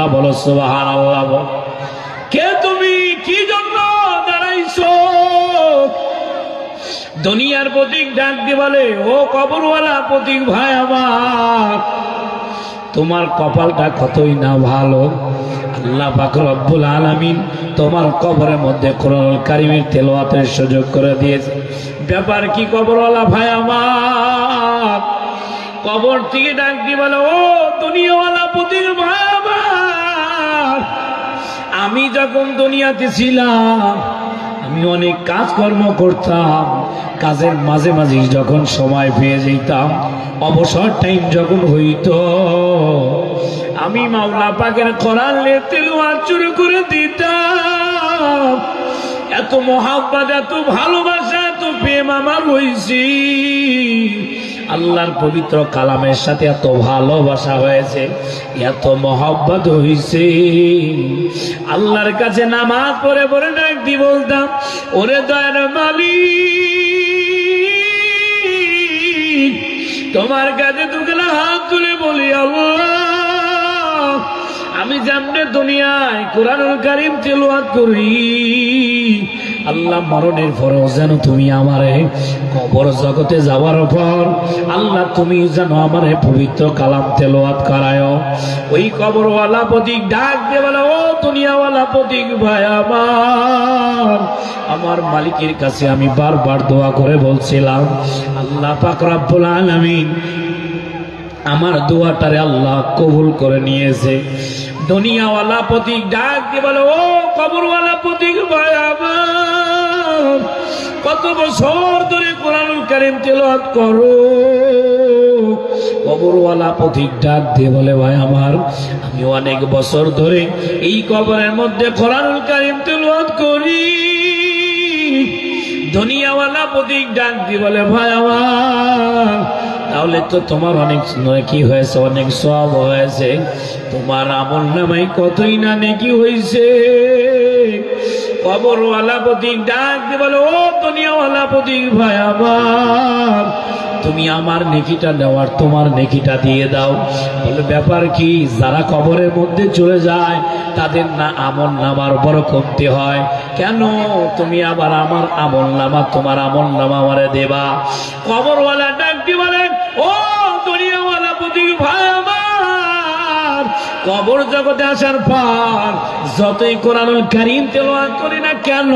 আল্লাহ বলো সুবাহান আল্লাহ বল কে তুমি? কি জন্য দাঁড়াইছো? দুনিয়ার প্রতীক ডাক দিয়ে বলে, ও কবরওয়ালা প্রতীক ভাই আমার, তোমার কপালটা কতই না ভালো? আল্লাহ পাক রব্বুল আলামিন তোমার কবরের মধ্যে কোরআন কারিমের তেলাওয়াতের সুযোগ করে দিয়েছে। ব্যাপার কি কবরওয়ালা ভাই আমার? কবর থেকে ডাক দিয়ে বলে, ও দুনিয়াওয়ালা প্রতীক ভাই যখন দুনিয়াতে ছিলাম, আমি অনেক কাজকর্ম করতাম। কাজের মাঝে মাঝে যখন সময় পেয়ে যেতাম, অবসর টাইম যখন হইত, আমি মাওলা পাকের করার তেলোয়ার চুরি করে দিতাম। এত মহাব্বাদ এত ভালোবাসা, এত প্রেম আমার হয়েছি আল্লাহর পবিত্র কালামের সাথে এত ভালোবাসা হয়েছে, এত মহব্বত হয়েছে আল্লাহর কাছে নামাজ পড়ে পড়ে ডাক দি বলতাম, ওরে দয়ার মালি তোমার কাছে দুগুলা হাত তুলে বলি আল্লাহ। আমি যেমনে দুনিয়ায় কোরআনুল কারিম তেলাওয়াত করি, আল্লাহ মরণের পরেও যেন তুমি আমারে কবর জগতে যাওয়ার পর, আল্লাহ তুমি যেন আমারে পবিত্র কালাম তেলাওয়াত করায়। ওই কবরওয়ালা প্রতীক ডাক দিয়ে বলে, ও দুনিয়াওয়ালা প্রতীক ভাই আমার আমার মালিকের কাছে আমি বারবার দোয়া করে বলছিলাম, আল্লাহ পাক রব্বুল আলামিন আমার দোয়াটারে আল্লাহ কবুল করে নিয়েছে। দুনিয়াওয়ালা প্রতীক ডাক দিয়ে বলে, ও কবরওয়ালা প্রতীক ভাই আমার কত বছর ধরে কোরআনুল কারিম তেলাওয়াত করো। কবরওয়ালা প্রতীক ডাক দিয়ে বলে, ভাই আমার, আমি অনেক বছর ধরে এই কবরের মধ্যে কোরআনুল কারিম তেলাওয়াত করি। দুনিয়াওয়ালা প্রতীক ডাক দিয়ে বলে, ভাই আমার তাহলে তো তোমার অনেক নেকি হয়েছে? অনেক সব হয়েছে। তোমার আমল নামাই কতই না নেকি হয়েছে কবর প্রতীক ডাক বলে, ও দুনিয়া প্রতীক ভাই আমার তুমি আমার নেকিটা নেওয়ার তোমার নেকিটা দিয়ে দাও। বলে, ব্যাপার কি? যারা কবরের মধ্যে চলে যায়, তাদের না আমল নামার বড় কমতে হয়। কেন? তুমি আবার আমার আমল নামা, তোমার আমল নামা আমারে দেবা। কবরওয়ালা ডাক দিয়ে বলেন ও দুনিয়াওয়ালা প্রতীক ভাই আমার, কবর জগতে আসার পর যতই কোরআনুল কারিম তেলাওয়াত করি না কেন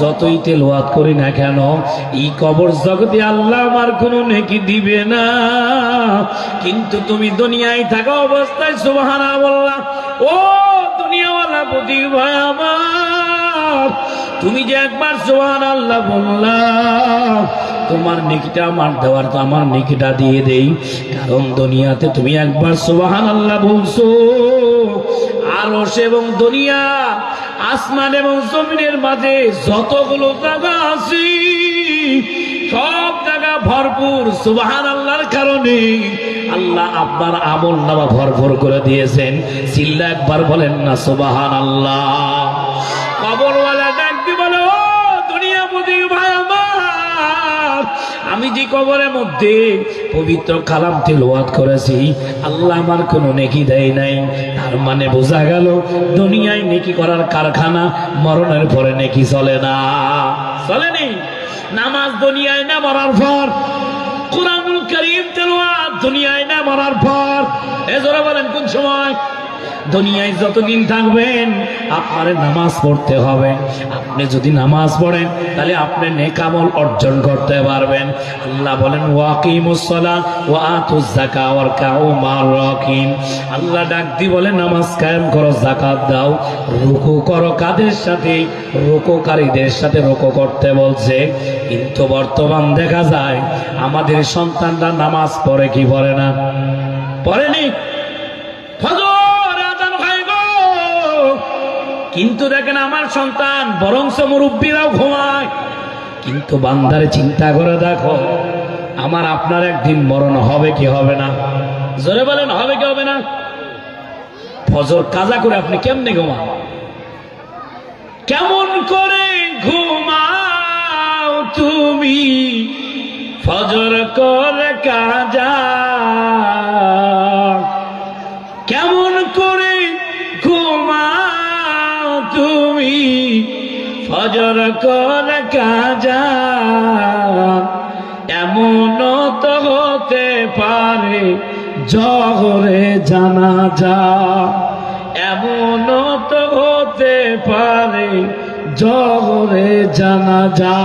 যতই তেল তেলাওয়াত করি না কেন, এই কবর জগতে আল্লাহ আমার কোনো নেকি দিবে না। কিন্তু তুমি দুনিয়ায় থাকা অবস্থায় সুবহানা বললা ও দুনিয়াওয়ালা প্রতি ভাই আমার, তুমি যে একবার সোহান আল্লাহ বললা, তোমার নেকিটা আমার দেওয়ার তো আমার নেকিটা দিয়ে দেই। কারণ দুনিয়াতে তুমি একবার সোহান আল্লাহ বলছো আর আরস এবং দুনিয়া আসমান এবং জমিনের মাঝে যতগুলো জায়গা আছে, সব জায়গা ভরপুর সুবাহান আল্লাহর কারণে আল্লাহ আপনার আমল নামা ভরপুর করে দিয়েছেন। চিল্লা একবার বলেন না সুবাহান আল্লাহ কবরওয়ালা আমি যে কবরের মধ্যে পবিত্র কালাম তেলাওয়াত করেছি, আল্লাহ আমার কোনো নেকি দেয় নাই। তার মানে বোঝা গেল, দুনিয়ায় নেকি করার কারখানা মরণের পরে নেকি চলে না। চলেনি নামাজ দুনিয়ায় না মরার পর, কোরআনুল করিম তেলাওয়াত দুনিয়ায় না মরার পর এজোরা বলেন, কোন সময়? দুনিয়ায় যতদিন থাকবেন, আপনার নামাজ পড়তে হবে। আপনি যদি নামাজ পড়েন, তাহলে আপনি নেকামল অর্জন করতে পারবেন। আল্লাহ বলেন আল্লাহ ডাক দি বলে, নামাজ কায়েম করো, যাকাত দাও। রুকু করো কাদের সাথে? রুকুকারীদের সাথে রুকু করতে বলছে। কিন্তু বর্তমান দেখা যায়, আমাদের সন্তানরা নামাজ পড়ে কি পড়ে না? পড়েনি কিন্তু দেখেন আমার সন্তান, বরংস মুরব্বীরাও ঘুমায়। কিন্তু বান্দারে চিন্তা করে দেখো, আমার আপনার একদিন মরণ হবে কি হবে না? জোরে বলেন, হবে কি হবে না? ফজর কাজা করে আপনি কেমনে ঘুমান? কেমন করে ঘুমাও তুমি? ফজর করে কাজা ফজর কোন কাজা, এমন তো হতে পারে জহরে জানা যা এমন তো হতে পারে জহরে জানা যা